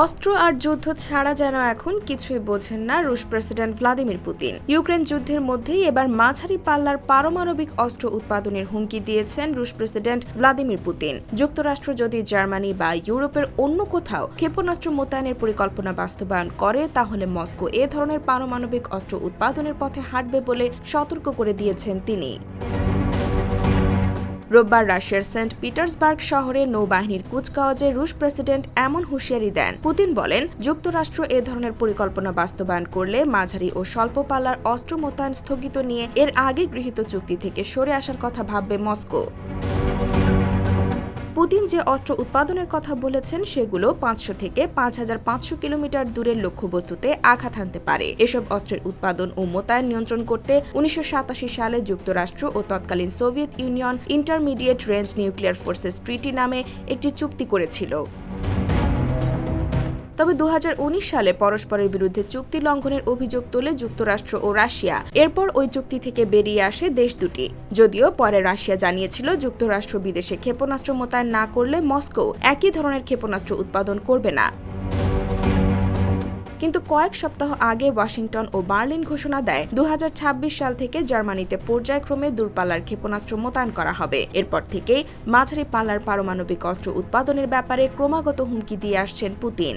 অস্ত্র আর যুদ্ধ ছাড়া যেন এখন কিছুই বোঝেন না রুশ প্রেসিডেন্ট ভ্লাদিমির পুতিন। ইউক্রেন যুদ্ধের মধ্যেই এবার মাঝারি পাল্লার পারমাণবিক অস্ত্র উৎপাদনের হুমকি দিয়েছেন রুশ প্রেসিডেন্ট ভ্লাদিমির পুতিন। যুক্তরাষ্ট্র যদি জার্মানি বা ইউরোপের অন্য কোথাও ক্ষেপণাস্ত্র মোতায়েনের পরিকল্পনা বাস্তবায়ন করে, তাহলে মস্কো এ ধরনের পারমাণবিক অস্ত্র উৎপাদনের পথে হাঁটবে বলে সতর্ক করে দিয়েছেন তিনি। রোববার রাশিয়ার সেন্ট পিটার্সবার্গ শহরে নৌবাহিনীর কুচকাওয়াজে রুশ প্রেসিডেন্ট এমন হুঁশিয়ারি দেন। পুতিন বলেন, যুক্তরাষ্ট্র এ ধরনের পরিকল্পনা বাস্তবায়ন করলে মাঝারি ও স্বল্প পাল্লার অস্ত্র মোতায়েন স্থগিত নিয়ে এর আগে গৃহীত চুক্তি থেকে সরে আসার কথা ভাববে মস্কো। পুতিন যে অস্ত্র উৎপাদনের কথা বলেছেন, সেগুলো পাঁচশো থেকে পাঁচ হাজার পাঁচশো কিলোমিটার দূরের লক্ষ্যবস্তুতে আঘাত হানতে পারে। এসব অস্ত্রের উৎপাদন ও মোতায়েন নিয়ন্ত্রণ করতে উনিশশো সাতাশি সালে যুক্তরাষ্ট্র ও তৎকালীন Soviet Union intermediate range nuclear forces treaty নামে একটি চুক্তি করেছিল। তবে দু হাজার উনিশ সালে পরস্পরের বিরুদ্ধে চুক্তি লঙ্ঘনের অভিযোগ তোলে যুক্তরাষ্ট্র ও রাশিয়া। এরপর ওই চুক্তি থেকে বেরিয়ে আসে দেশ দুটি। যদিও পরে রাশিয়া জানিয়েছিল যুক্তরাষ্ট্র বিদেশে ক্ষেপণাস্ত্র মোতায়েন না করলে মস্কো একই ধরনের ক্ষেপণাস্ত্র উৎপাদন করবে না। কিন্তু কয়েক সপ্তাহ আগে ওয়াশিংটন ও বার্লিন ঘোষণা দেয় দু হাজার ছাব্বিশ সাল থেকে জার্মানিতে পর্যায়ক্রমে দূরপাল্লার ক্ষেপণাস্ত্র মোতায়েন করা হবে। এরপর থেকেই মাঝারি পাল্লার পারমাণবিক অস্ত্র উৎপাদনের ব্যাপারে ক্রমাগত হুমকি দিয়ে আসছেন Putin.